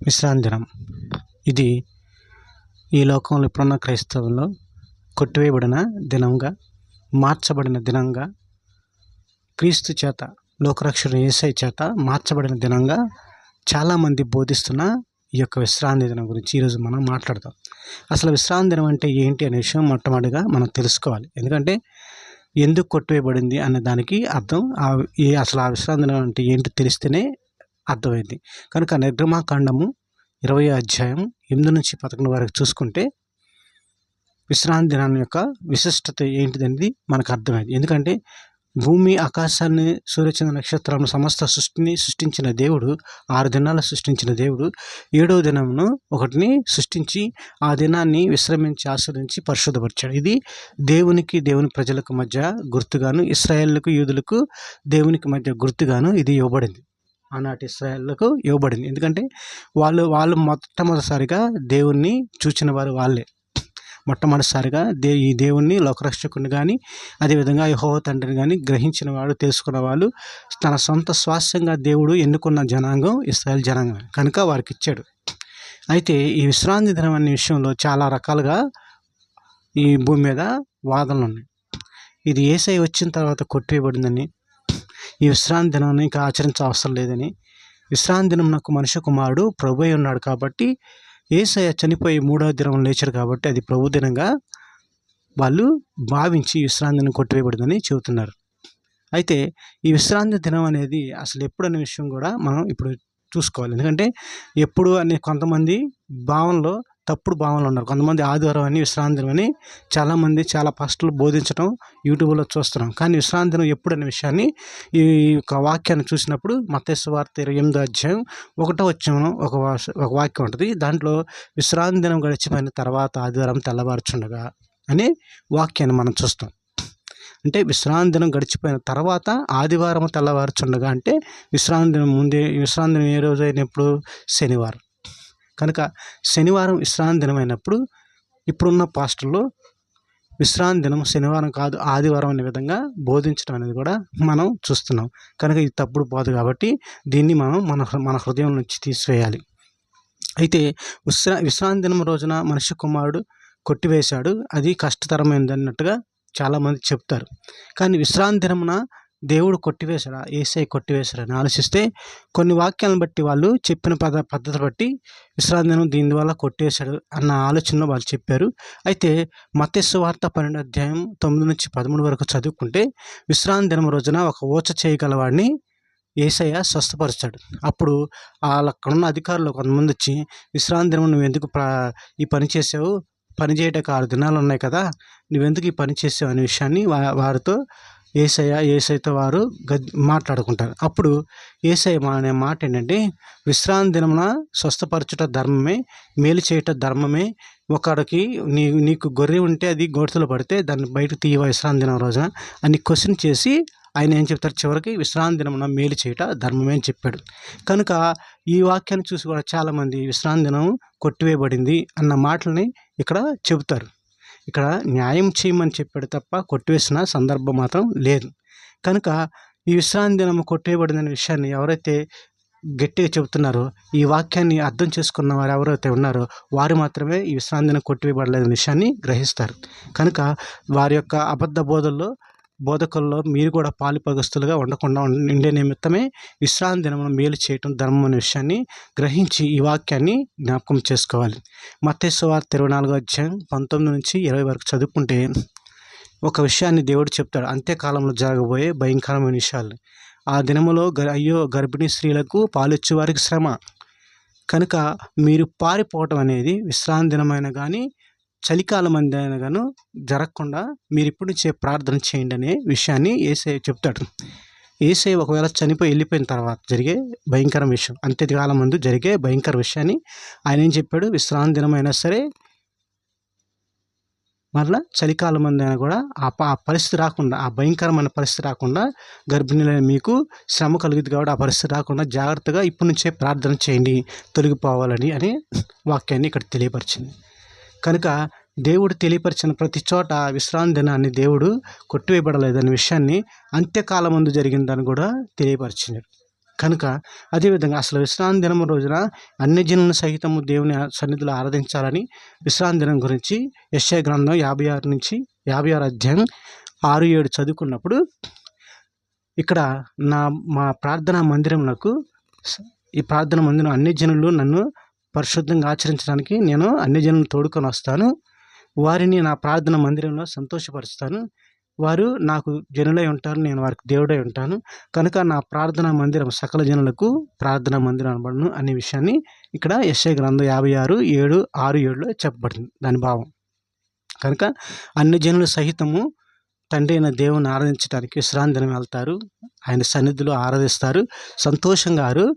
విశ్రాంతి దినం ఇది ఈ లోకంలో ఇప్పుడున్న క్రైస్తవుల్లో కొట్టివేయబడిన దినంగా మార్చబడిన దినంగా క్రీస్తు చేత లోకరక్షణ ఏసై చేత మార్చబడిన దినంగా చాలామంది బోధిస్తున్న ఈ యొక్క విశ్రాంతి దినం గురించి ఈరోజు మనం మాట్లాడదాం. అసలు విశ్రాంతి దినం అంటే ఏంటి అనే విషయం మొట్టమొదటిగా మనం తెలుసుకోవాలి. ఎందుకంటే ఎందుకు కొట్టివేయబడింది అనే దానికి అర్థం ఆ ఏ అసలు ఆ విశ్రాంతి దినం అంటే ఏంటి తెలిస్తేనే అర్థమైంది. కనుక నిర్గమాకాండము ఇరవై అధ్యాయం ఎనిమిది నుంచి పదకొండు వరకు చూసుకుంటే విశ్రాంతి దినాన్ని యొక్క విశిష్టత ఏంటిదనేది మనకు అర్థమైంది. ఎందుకంటే భూమి ఆకాశాన్ని సూర్యచంద్ర నక్షత్రాలను సమస్త సృష్టిని సృష్టించిన దేవుడు ఆరు దినాలు సృష్టించిన దేవుడు ఏడో దినమును ఒకటిని సృష్టించి ఆ దినాన్ని విశ్రమించి ఆస్వాదించి పరిశుద్ధపరిచాడు. ఇది దేవునికి దేవుని ప్రజలకు మధ్య గుర్తుగాను ఇస్రాయేళ్ళకు యూదులకు దేవునికి మధ్య గుర్తుగాను ఇది ఇవ్వబడింది. ఆనాటి ఇస్రాయేళ్ళకు ఇవ్వబడింది. ఎందుకంటే వాళ్ళు వాళ్ళు మొట్టమొదటిసారిగా దేవుణ్ణి చూచిన వారు వాళ్ళే. మొట్టమొదటిసారిగా దే ఈ దేవుణ్ణి లోకరక్షకుని కానీ అదేవిధంగా యహోవ తండ్రిని కానీ గ్రహించిన వాడు తెలుసుకున్న వాళ్ళు తన సొంత స్వాస్థ్యంగా దేవుడు ఎన్నుకున్న జనాంగం ఇస్రాయల్ జనాంగం కనుక వారికి ఇచ్చాడు. అయితే ఈ విశ్రాంతి దినం అనే విషయంలో చాలా రకాలుగా ఈ భూమి మీద వాదనలు ఉన్నాయి. ఇది ఏసై వచ్చిన తర్వాత కొట్టివేయబడిందని ఈ విశ్రాంతి దినాన్ని ఇంకా ఆచరించ అవసరం లేదని. విశ్రాంతి దినం నాకు మనుష్య కుమారుడు ప్రభు ఉన్నాడు కాబట్టి ఏసయ చనిపోయి మూడవ దినం లేచారు కాబట్టి అది ప్రభు దినంగా వాళ్ళు భావించి విశ్రాంతిని కొట్టివేయబడిందని చెబుతున్నారు. అయితే ఈ విశ్రాంతి దినం అనేది అసలు ఎప్పుడు అనే విషయం కూడా మనం ఇప్పుడు చూసుకోవాలి. ఎందుకంటే ఎప్పుడు అనే కొంతమంది భావనలో తప్పుడు భావనలు ఉన్నారు. కొంతమంది ఆదివారం అని విశ్రాంతిని అని చాలామంది చాలా ఫస్ట్లు బోధించడం యూట్యూబ్లో చూస్తున్నాం. కానీ విశ్రాంతి దినం విషయాన్ని ఈ యొక్క వాక్యాన్ని చూసినప్పుడు మత్స్య వార్త ఇరవై ఎనిమిదో అధ్యాయం ఒకటో వచ్చాము ఒక వాస- ఒక వాక్యం ఉంటుంది. దాంట్లో విశ్రాంతి దినం గడిచిపోయిన తర్వాత ఆదివారం తెల్లవారుచుండగా అనే వాక్యాన్ని మనం చూస్తాం. అంటే విశ్రాంతి దినం గడిచిపోయిన తర్వాత ఆదివారం తెల్లవారుచుండగా అంటే విశ్రాంతి దినం ముందే విశ్రాంతి దినం ఏ రోజు అయినప్పుడు శనివారం. కనుక శనివారం విశ్రాంతి దినం అయినప్పుడు ఇప్పుడున్న పాస్టర్లు విశ్రాంతి దినం శనివారం కాదు ఆదివారం అనే విధంగా బోధించడం అనేది కూడా మనం చూస్తున్నాం. కనుక ఇది తప్పుడు పోదు కాబట్టి దీన్ని మనం మన హృ- మన హృదయం నుంచి తీసివేయాలి. అయితే విశ్రా విశ్రాంతి దినం రోజున మనిషి కుమారుడు కొట్టివేశాడు. అది కష్టతరమైనది అన్నట్టుగా చాలామంది చెప్తారు. కానీ విశ్రాంతి దినమున దేవుడు కొట్టివేశాడా? ఏసై అని ఆలోచిస్తే కొన్ని వాక్యాలను బట్టి వాళ్ళు చెప్పిన పద పద్ధతి బట్టి విశ్రాంతి దినం దీని వల్ల కొట్టేశాడు అన్న ఆలోచనలో వాళ్ళు చెప్పారు. అయితే మత్స్సు వార్త పన్నెండు అధ్యాయం తొమ్మిది నుంచి పదమూడు వరకు చదువుకుంటే విశ్రాంతి దినం రోజున ఒక ఓచ చేయగలవాడిని ఏసయ్య స్వస్థపరిచాడు అప్పుడు వాళ్ళక్కడున్న అధికారులు కొంతమంది వచ్చి విశ్రాంతి దినం నువ్వు ఎందుకు ఈ పని చేసావు పని చేయటకు ఆరు దినాలు ఉన్నాయి కదా నువ్వెందుకు ఈ పని చేసావు అనే విషయాన్ని వారితో ఏసయ్య ఏసైతో వారు గద్ మాట్లాడుకుంటారు. అప్పుడు ఏసయ్య మా అనే మాట ఏంటంటే విశ్రాంతి దినమున స్వస్థపరచుట ధర్మమే మేలు చేయట ధర్మమే. ఒకడికి నీ నీకు గొర్రె ఉంటే అది గోడతలు పడితే దాన్ని బయట తీయవ విశ్రాంతి దినం రోజున అని క్వశ్చన్ చేసి ఆయన ఏం చెప్తారు? చివరికి విశ్రాంతి దినమున మేలు చేయట ధర్మమే అని చెప్పాడు. కనుక ఈ వాక్యాన్ని చూసి కూడా చాలామంది విశ్రాంతి దినం కొట్టివేయబడింది అన్న మాటల్ని ఇక్కడ చెబుతారు. ఇక్కడ న్యాయం చేయమని చెప్పాడు తప్ప కొట్టివేసిన సందర్భం మాత్రం లేదు. కనుక ఈ విశ్రాంతి దినం కొట్టివేయబడిందనే విషయాన్ని ఎవరైతే గట్టిగా చెబుతున్నారో ఈ వాక్యాన్ని అర్థం చేసుకున్న వారు ఎవరైతే ఉన్నారో వారు మాత్రమే ఈ విశ్రాంతిని దినం కొట్టివేయబడలేదనే విషయాన్ని గ్రహిస్తారు. కనుక వారి యొక్క అబద్ధ బోధల్లో బోధకుల్లో మీరు కూడా పాలిపగస్తులుగా ఉండకుండా ఉండే నిమిత్తమే విశ్రాంతి దినమును మేలు చేయటం ధర్మం అనే విషయాన్ని గ్రహించి ఈ వాక్యాన్ని జ్ఞాపకం చేసుకోవాలి. మత్స్యవార్ ఇరవై నాలుగో అధ్యాయం పంతొమ్మిది నుంచి ఇరవై వరకు చదువుకుంటే ఒక విషయాన్ని దేవుడు చెప్తాడు. అంత్యకాలంలో జరగబోయే భయంకరమైన విషయాలు. ఆ దినములో గ అయ్యో గర్భిణీ స్త్రీలకు పాలిచ్చే వారికి శ్రమ. కనుక మీరు పారిపోవటం అనేది విశ్రాంతి దినమైన కానీ చలికాలం అయినా గాను జరగకుండా మీరు ఇప్పటి నుంచే ప్రార్థన చేయండి అనే విషయాన్ని ఏసై చెప్తాడు. ఏసై ఒకవేళ చనిపోయి వెళ్ళిపోయిన తర్వాత జరిగే భయంకర విషయం అంత్యకాలం ముందు జరిగే భయంకర విషయాన్ని ఆయన ఏం చెప్పాడు? విశ్రాంతి దినమైనా సరే మరలా చలికాలం మంది అయినా కూడా ఆ ప- ఆ పరిస్థితి రాకుండా ఆ భయంకరమైన పరిస్థితి రాకుండా గర్భిణీలైన మీకు శ్రమ కలుగుతుంది కాబట్టి ఆ పరిస్థితి రాకుండా జాగ్రత్తగా ఇప్పటి నుంచే ప్రార్థన చేయండి తొలగిపోవాలని అనే వాక్యాన్ని ఇక్కడ తెలియపరిచింది. కనుక దేవుడు తెలియపరిచిన ప్రతి చోట విశ్రాంతి దినాన్ని దేవుడు కొట్టివేయబడలేదనే విషయాన్ని అంత్యకాలం ముందు జరిగిందని కూడా తెలియపరిచినాడు కనుక అదేవిధంగా అసలు విశ్రాంతి దినం రోజున అన్ని జనులను సహితము దేవుని సన్నిధిలో ఆరాధించాలని విశ్రాంతి దినం గురించి యశ్య గ్రంథం యాభై ఆరు నుంచి యాభై ఆరు అధ్యాయం ఆరు ఏడు చదువుకున్నప్పుడు ఇక్కడ నా మా ప్రార్థనా నాకు ఈ ప్రార్థన మందిరం అన్ని జనులు నన్ను పరిశుద్ధంగా ఆచరించడానికి నేను అన్ని జనులను తోడుకొని వస్తాను. వారిని నా ప్రార్థన మందిరంలో సంతోషపరుస్తాను. వారు నాకు జనులై ఉంటారు నేను వారికి దేవుడై ఉంటాను. కనుక నా ప్రార్థనా మందిరం సకల జనులకు ప్రార్థనా మందిరం అనబడను అనే విషయాన్ని ఇక్కడ ఎస్ఐ గ్రంథం యాభై ఆరు ఏడు ఆరు ఏడులో చెప్పబడింది. దాని భావం. కనుక అన్ని జనులు సహితము తండ్రి అయిన దేవుని ఆరాధించడానికి విశ్రాంతి వెళ్తారు. ఆయన సన్నిధిలో ఆరాధిస్తారు. సంతోషంగా వారు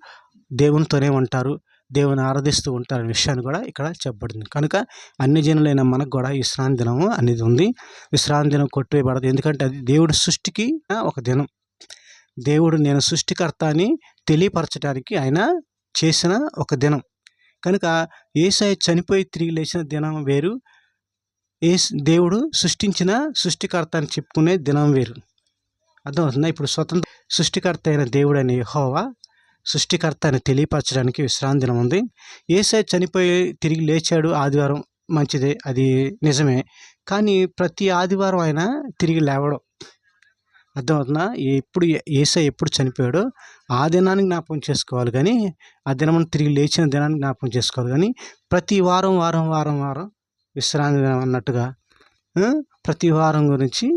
దేవునితోనే ఉంటారు. దేవుని ఆరాధిస్తూ ఉంటారు విషయాన్ని కూడా ఇక్కడ చెప్పబడింది. కనుక అన్ని జనులైన మనకు కూడా విశ్రాంతి దినము అనేది ఉంది. విశ్రాంతి దినం కొట్టివేయబడదు. ఎందుకంటే అది దేవుడి సృష్టికి ఒక దినం. దేవుడు నేను సృష్టికర్త అని తెలియపరచడానికి ఆయన చేసిన ఒక దినం. కనుక ఏసై చనిపోయి తిరిగి లేచిన దినం వేరు. ఏ దేవుడు సృష్టించిన సృష్టికర్త అని చెప్పుకునే దినం వేరు. అర్థమవుతుందా? ఇప్పుడు స్వతంత్ర సృష్టికర్త అయిన దేవుడు అనే హోవా సృష్టికర్త అని తెలియపరచడానికి విశ్రాంతి దినం ఉంది ఏసై చనిపోయి తిరిగి లేచాడు. ఆదివారం మంచిదే. అది నిజమే. కానీ ప్రతి ఆదివారం ఆయన తిరిగి లేవడం. అర్థమవుతుందా? ఎప్పుడు ఏసై ఎప్పుడు చనిపోయాడో ఆ దినాన్ని జ్ఞాపకం చేసుకోవాలి కానీ ఆ దినం తిరిగి లేచిన దినాన్ని జ్ఞాపకం చేసుకోవాలి కానీ ప్రతి వారం వారం వారం వారం విశ్రాంతి దినం అన్నట్టుగా ప్రతి వారం గురించి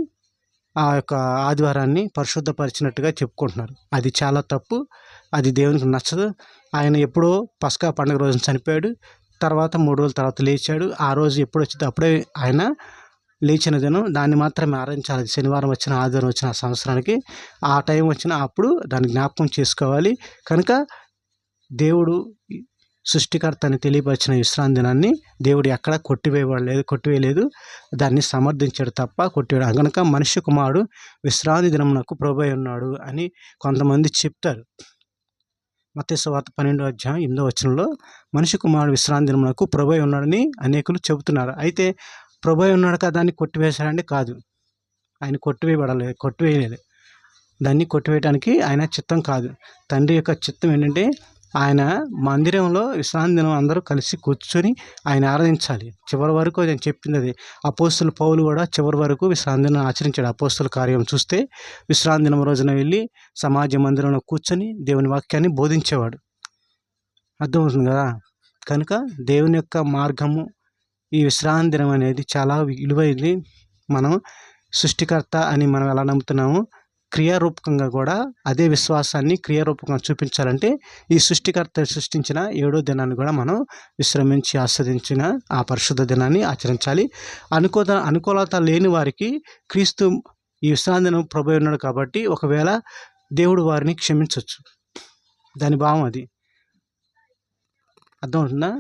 ఆ యొక్క ఆదివారాన్ని పరిశుద్ధపరిచినట్టుగా చెప్పుకుంటున్నారు. అది చాలా తప్పు. అది దేవునికి నచ్చదు. ఆయన ఎప్పుడో పస్కా పండుగ రోజున చనిపోయాడు. తర్వాత మూడు రోజుల తర్వాత లేచాడు. ఆ రోజు ఎప్పుడు వచ్చిందో అప్పుడే ఆయన లేచిన దినం. దాన్ని మాత్రమే ఆరాధించాలి. శనివారం వచ్చిన ఆదివారం వచ్చిన సంవత్సరానికి. ఆ టైం వచ్చిన అప్పుడు దాన్ని జ్ఞాపకం చేసుకోవాలి. కనుక దేవుడు సృష్టికర్తని తెలియపరిచిన విశ్రాంతి దినాన్ని దేవుడు ఎక్కడ కొట్టివేయబడలేదు కొట్టివేయలేదు. దాన్ని సమర్థించాడు తప్ప కొట్టివేయడం. కనుక మనిషి కుమారుడు విశ్రాంతి దినమునకు ప్రభు ఉన్నాడు అని కొంతమంది చెప్తారు. మత్స్యవార్త పన్నెండో అధ్యాయం ఎనిమిదో వచనంలో మనిషి కుమారుడు విశ్రాంతి దినమునకు ప్రభు ఉన్నాడని అనేకులు చెబుతున్నారు. అయితే ప్రభు ఉన్నాడు కదా దాన్ని కొట్టివేశాడంటే కాదు. ఆయన కొట్టివేయబడలేదు కొట్టివేయలేదు. దాన్ని కొట్టివేయడానికి ఆయన చిత్తం కాదు. తండ్రి యొక్క చిత్తం ఏంటంటే ఆయన మందిరంలో విశ్రాంతి దినం అందరూ కలిసి కూర్చొని ఆయన ఆరాధించాలి. చివరి వరకు నేను చెప్పింది అది. అపోస్తుల పౌలు కూడా చివరి వరకు విశ్రాంతి దినం ఆచరించాడు. అపోస్తుల కార్యం చూస్తే విశ్రాంతి దినం రోజున వెళ్ళి సమాజ మందిరంలో కూర్చొని దేవుని వాక్యాన్ని బోధించేవాడు. అర్థమవుతుంది కదా? కనుక దేవుని యొక్క మార్గము ఈ విశ్రాంతి దినం అనేది చాలా విలువైంది మనం సృష్టికర్త అని మనం ఎలా నమ్ముతున్నామో క్రియారూపకంగా కూడా అదే విశ్వాసాన్ని క్రియారూపకంగా చూపించాలంటే ఈ సృష్టికర్త సృష్టించిన ఏడో దినాన్ని కూడా మనం విశ్రమించి ఆస్వాదించిన ఆ పరిశుద్ధ దినాన్ని ఆచరించాలి. అనుకూల అనుకూలత లేని వారికి క్రీస్తు ఈ విశ్రాంతి దినం ప్రభు ఉన్నాడు కాబట్టి ఒకవేళ దేవుడు వారిని క్షమించవచ్చు దాని భావం అది. అర్థమవుతుందా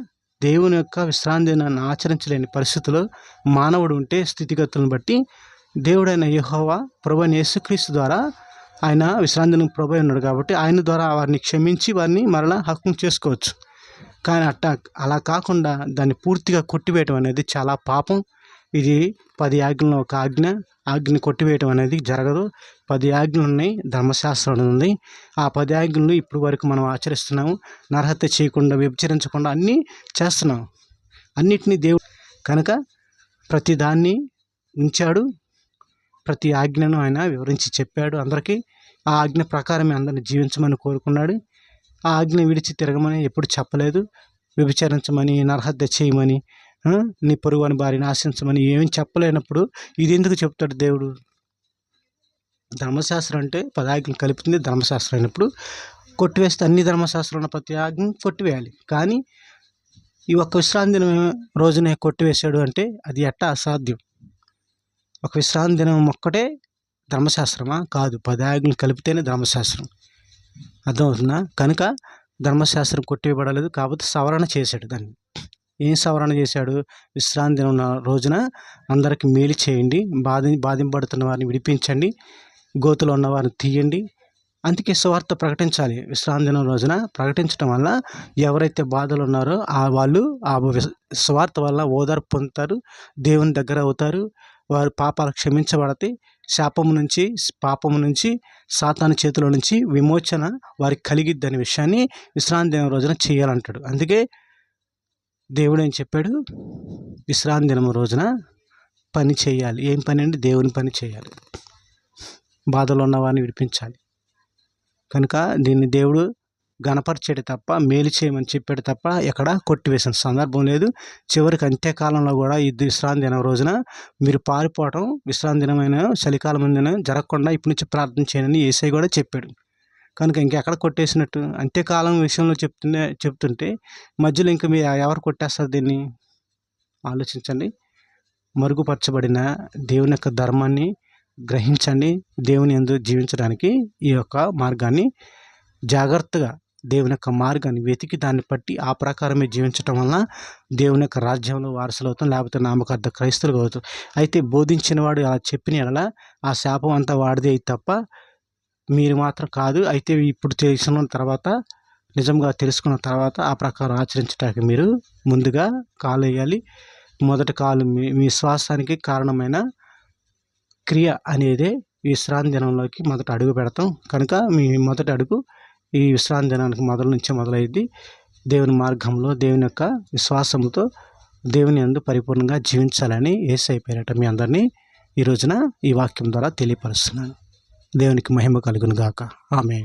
దేవుని యొక్క విశ్రాంతి దినాన్ని ఆచరించలేని పరిస్థితుల్లో మానవుడు ఉంటే స్థితిగతులను బట్టి దేవుడైన యహోవా ప్రభు అయిన యేసుక్రీస్తు ద్వారా ఆయన విశ్రాంతి ప్రభు ఉన్నాడు కాబట్టి ఆయన ద్వారా వారిని క్షమించి వారిని మరలా హక్కు చేసుకోవచ్చు. కానీ అట్టా అలా కాకుండా దాన్ని పూర్తిగా కొట్టివేయటం అనేది చాలా పాపం. ఇది పది ఆజ్ఞలో ఒక ఆజ్ఞ. ఆజ్ఞని కొట్టివేయటం అనేది జరగదు. పది ఆజ్ఞలు ఉన్నాయి. ధర్మశాస్త్రం అనేది ఉంది. ఆ పది ఆజ్ఞలు ఇప్పుడు వరకు మనం ఆచరిస్తున్నాము. నరహత్య చేయకుండా విభచరించకుండా అన్నీ చేస్తున్నాం అన్నిటినీ దేవుడు కనుక ప్రతి దాన్ని ఉంచాడు. ప్రతి ఆజ్ఞను ఆయన వివరించి చెప్పాడు. అందరికీ ఆ ఆజ్ఞ ప్రకారమే అందరిని జీవించమని కోరుకున్నాడు. ఆ ఆజ్ఞ విడిచి తిరగమని ఎప్పుడు చెప్పలేదు. వ్యభిచరించమని నరహత్య చేయమని నీ పొరుగు అని ఆశించమని ఏమి చెప్పలేనప్పుడు ఇది ఎందుకు చెప్తాడు దేవుడు? ధర్మశాస్త్రం అంటే పదాజ్ఞ కలుపుతుంది. ధర్మశాస్త్రం అయినప్పుడు కొట్టివేస్తే అన్ని ధర్మశాస్త్రంలో ప్రతి ఆజ్ఞ కొట్టివేయాలి. కానీ ఈ ఒక్క విశ్రాంతి రోజునే కొట్టివేశాడు అంటే అది ఎట్టా అసాధ్యం? ఒక విశ్రాంతి దినం ఒక్కటే ధర్మశాస్త్రమా? కాదు. పది కలిపితేనే ధర్మశాస్త్రం. అర్థమవుతుందా? కనుక ధర్మశాస్త్రం కొట్టివేయబడలేదు కాకపోతే సవరణ చేశాడు దాన్ని. ఏం సవరణ చేశాడు? విశ్రాంతి దినం ఉన్న రోజున అందరికి మేలు చేయండి. బాధ బాధింపబడుతున్న వారిని విడిపించండి. గోతులో ఉన్న వారిని తీయండి. అందుకే సువార్త ప్రకటించాలి. విశ్రాంతి దినం రోజున ప్రకటించడం వల్ల ఎవరైతే బాధలు ఉన్నారో ఆ వాళ్ళు ఆ సువార్త వల్ల ఓదార్పు పొందుతారు. దేవుని దగ్గర అవుతారు. వారి పాపాలు క్షమించబడతాయి శాపము నుంచి పాపము నుంచి సాతాను చేతిలో నుంచి విమోచన వారికి కలిగిద్ది అనే విషయాన్ని విశ్రాంతి దినం రోజున చేయాలంటాడు. అందుకే దేవుడు ఏం చెప్పాడు? విశ్రాంతి దినం రోజున పని చేయాలి. ఏం పని అండి? దేవుని పని చేయాలి. బాధలో ఉన్న వారిని విడిపించాలి. కనుక దీన్ని దేవుడు గణపరిచాడు తప్ప మేలు చేయమని చెప్పాడు తప్ప ఎక్కడ కొట్టివేసిన సందర్భం లేదు. చివరికి అంత్యకాలంలో కూడా ఈ విశ్రాంతి దినం రోజున మీరు పారిపోవటం విశ్రాంతి దినమైన చలికాలం ముందున జరగకుండా ఇప్పటి నుంచి ప్రార్థన చేయనని ఏసై కూడా చెప్పాడు. కనుక ఇంకెక్కడ కొట్టేసినట్టు? అంత్యకాలం విషయంలో చెప్తుండే చెప్తుంటే మధ్యలో ఇంకా మీరు ఎవరు కొట్టేస్తారు దీన్ని? ఆలోచించండి. మరుగుపరచబడిన దేవుని యొక్క ధర్మాన్ని గ్రహించండి. దేవుని ఎందు జీవించడానికి ఈ యొక్క మార్గాన్ని జాగ్రత్తగా దేవుని యొక్క మార్గాన్ని వెతికి దాన్ని బట్టి ఆ ప్రకారమే జీవించటం వలన దేవుని యొక్క రాజ్యంలో వారసులు అవుతాం లేకపోతే నామకార్థ క్రైస్తవులు అవుతాం. అయితే బోధించిన వాడు అలా చెప్పిన ఎలా ఆ శాపం అంతా వాడిదే తప్ప మీరు మాత్రం కాదు. అయితే ఇప్పుడు తెలిసిన తర్వాత నిజంగా తెలుసుకున్న తర్వాత ఆ ప్రకారం ఆచరించడానికి మీరు ముందుగా కాలు వేయాలి. మొదటి కాలు మీ మీ విశ్వాసానికి కారణమైన క్రియ అనేది విశ్రాంతి దినంలోకి మొదట అడుగు పెడతాం. కనుక మీ మొదటి అడుగు ఈ విశ్రాంతి దినానికి మొదలు నుంచే మొదలైద్ది దేవుని మార్గంలో దేవుని యొక్క విశ్వాసంతో దేవుని అందు పరిపూర్ణంగా జీవించాలని ఏసై పేరట మీ అందరినీ ఈ రోజున ఈ వాక్యం ద్వారా తెలియపరుస్తున్నాను. దేవునికి మహిమ కలుగును గాక ఆమె